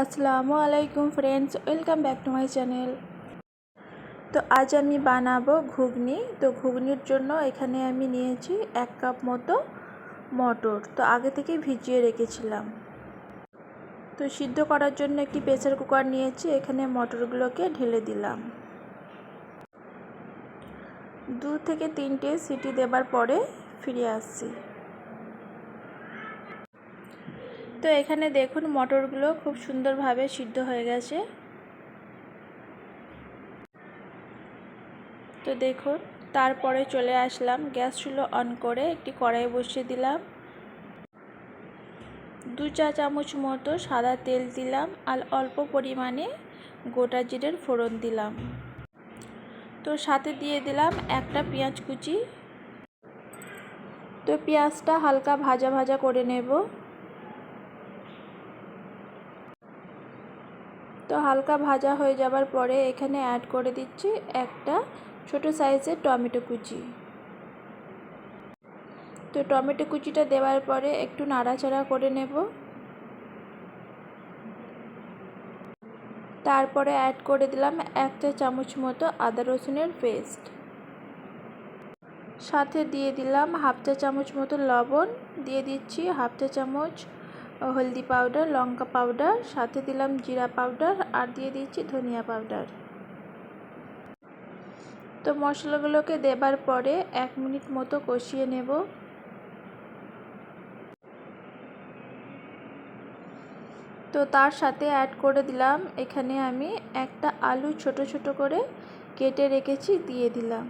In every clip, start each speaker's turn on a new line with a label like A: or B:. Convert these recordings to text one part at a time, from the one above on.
A: আসসালামু আলাইকুম friends welcome back to my channel তো আজ আমি বানাবো ঘুগনি। তো ঘুগনির জন্য এখানে আমি নিয়েছি এক কাপ মতো মটর। তো আগে থেকেই ভিজিয়ে রেখেছিলাম। তো সিদ্ধ করার জন্য একটি প্রেসার কুকার নিয়েছি, এখানে মটরগুলোকে ঢেলে দিলাম। দু থেকে তিনটে সিটি দেবার পরে ফিরে আসছি। তো এখানে দেখুন মটরগুলো খুব সুন্দরভাবে সিদ্ধ হয়ে গেছে। তো দেখুন, তারপরে চলে আসলাম। গ্যাস চুলো অন করে একটি কড়াই বসিয়ে দিলাম। দু চা চামচ মতো সাদা তেল দিলাম আর অল্প পরিমাণে গোটা জিরের ফোড়ন দিলাম। তো সাথে দিয়ে দিলাম একটা পেঁয়াজ কুচি। তো পেঁয়াজটা হালকা ভাজা ভাজা করে নেব। তো হালকা ভাজা হয়ে যাবার পরে এখানে অ্যাড করে দিচ্ছি একটা ছোট সাইজের টমেটো কুচি। তো টমেটো কুচিটা দেওয়ার পরে একটু নাড়াচাড়া করে নেব। তারপরে অ্যাড করে দিলাম একটা চামচ মতো আদা রসুনের পেস্ট সাথে দিয়ে দিলাম হাফ চা চামচ মতো লবণ, দিয়ে দিচ্ছি হাফ চা চামচ হলদি পাউডার লঙ্কা পাউডার সাথে দিলাম জিরা পাউডার আর দিয়ে দিচ্ছি ধনিয়া পাউডার তো মশলাগুলোকে দেবার পরে এক মিনিট মতো কষিয়ে নেব। তো তার সাথে অ্যাড করে দিলাম, এখানে আমি একটা আলু ছোট ছোট করে কেটে রেখেছি, দিয়ে দিলাম।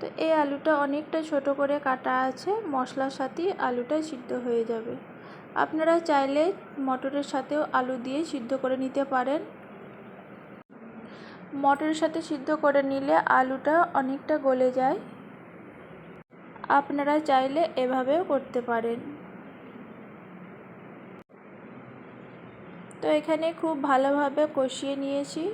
A: তো এই আলুটা অনেকটা ছোট করে কাটা আছে, মশলার সাথে আলুটা সিদ্ধ হয়ে যাবে। আপনারা চাইলে মটরের সাথেও আলু দিয়ে সিদ্ধ করে নিতে পারেন। মটরের সাথে সিদ্ধ করে নিলে আলুটা অনেকটা গলে যায়। আপনারা চাইলে এভাবেও করতে পারেন। তো এখানে খুব ভালোভাবে কষিয়ে নিয়েছি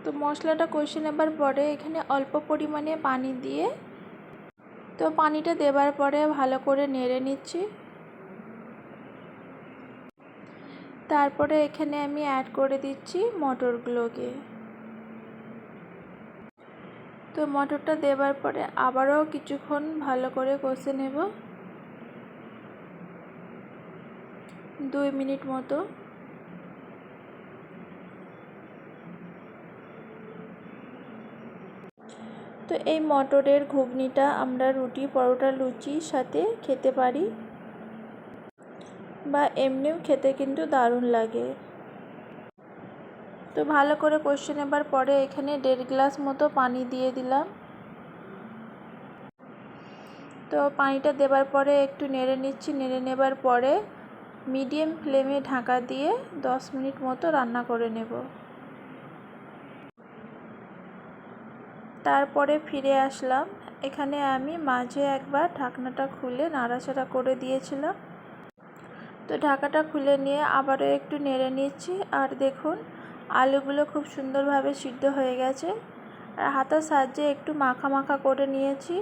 A: তো মশলাটা কষে নেবার পরে এখানে অল্প পরিমাণে পানি দিয়ে, তো পানিটা দেবার পরে ভালো করে নেড়ে নিচ্ছি। তারপরে এখানে আমি অ্যাড করে দিচ্ছি মটরগুলোকে। তো মটরটা দেবার পরে আবারও কিছুক্ষণ ভালো করে কষে নেব। দুই মিনিট মতো। তো এই মটরের ঘুগনিটা আমরা রুটি, পরোটা লুচির সাথে খেতে পারি। বা এমনিও খেতে কিন্তু দারুণ লাগে। তো ভালো করে কষে নেবার পরে এখানে দেড় গ্লাস মতো পানি দিয়ে দিলাম। তো পানিটা দেবার পরে একটু নেড়ে নিচ্ছি। নেড়ে নেবার পরে মিডিয়াম ফ্লেমে ঢাকা দিয়ে দশ মিনিট মতো রান্না করে নেব। তারপরে ফিরে আসলাম। এখানে আমি মাঝে একবার ঢাকনাটা খুলে নাড়াচাড়া করে দিয়েছিলাম। তো ঢাকাটা খুলে নিয়ে আবারও একটু নেড়ে নিচ্ছি। আর দেখুন, আলুগুলো খুব সুন্দরভাবে সিদ্ধ হয়ে গেছে। আর হাতার সাহায্যে একটু মাখা মাখা করে নিয়েছি।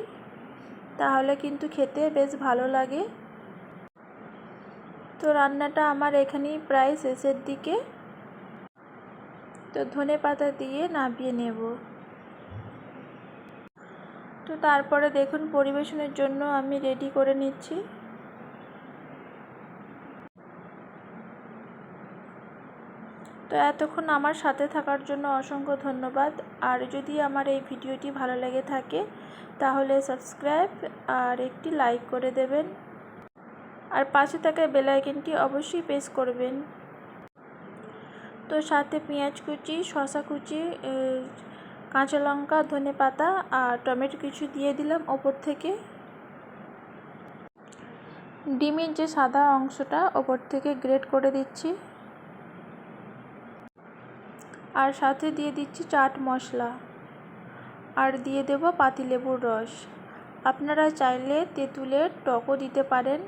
A: তাহলে কিন্তু খেতে বেশ ভালো লাগে। তো রান্নাটা আমার এখানেই প্রায় শেষের দিকে। তো ধনে পাতা দিয়ে নামিয়ে নেব। তো তারপরে দেখুন পরিবেশনের জন্য আমি রেডি করে নিচ্ছি। তো এতক্ষণ আমার সাথে থাকার জন্য অসংখ্য ধন্যবাদ। আর যদি আমার এই ভিডিওটি ভালো লেগে থাকে, তাহলে সাবস্ক্রাইব আর একটি লাইক করে দেবেন। আর পাশে থাকা বেলাইকেনটি অবশ্যই প্রেস করবেন। তো সাথে পেঁয়াজ কুচি শশা কুচি কাঁচা লঙ্কা, ধনে পাতা আর টমেটো কিছু দিয়ে দিলাম ওপর থেকে। ডিমের যে সাদা অংশটা ওপর থেকে গ্রেট করে দিচ্ছি। আর সাথে দিয়ে দিচ্ছি চাট মশলা। আর দিয়ে দেব পাতিলেবুর রস। আপনারা চাইলে তেঁতুলের টকও দিতে পারেন।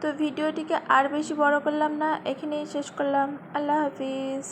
A: তো ভিডিওটিকে আর বেশি বড় করলাম না, এখানেই শেষ করলাম। আল্লাহ হাফিজ।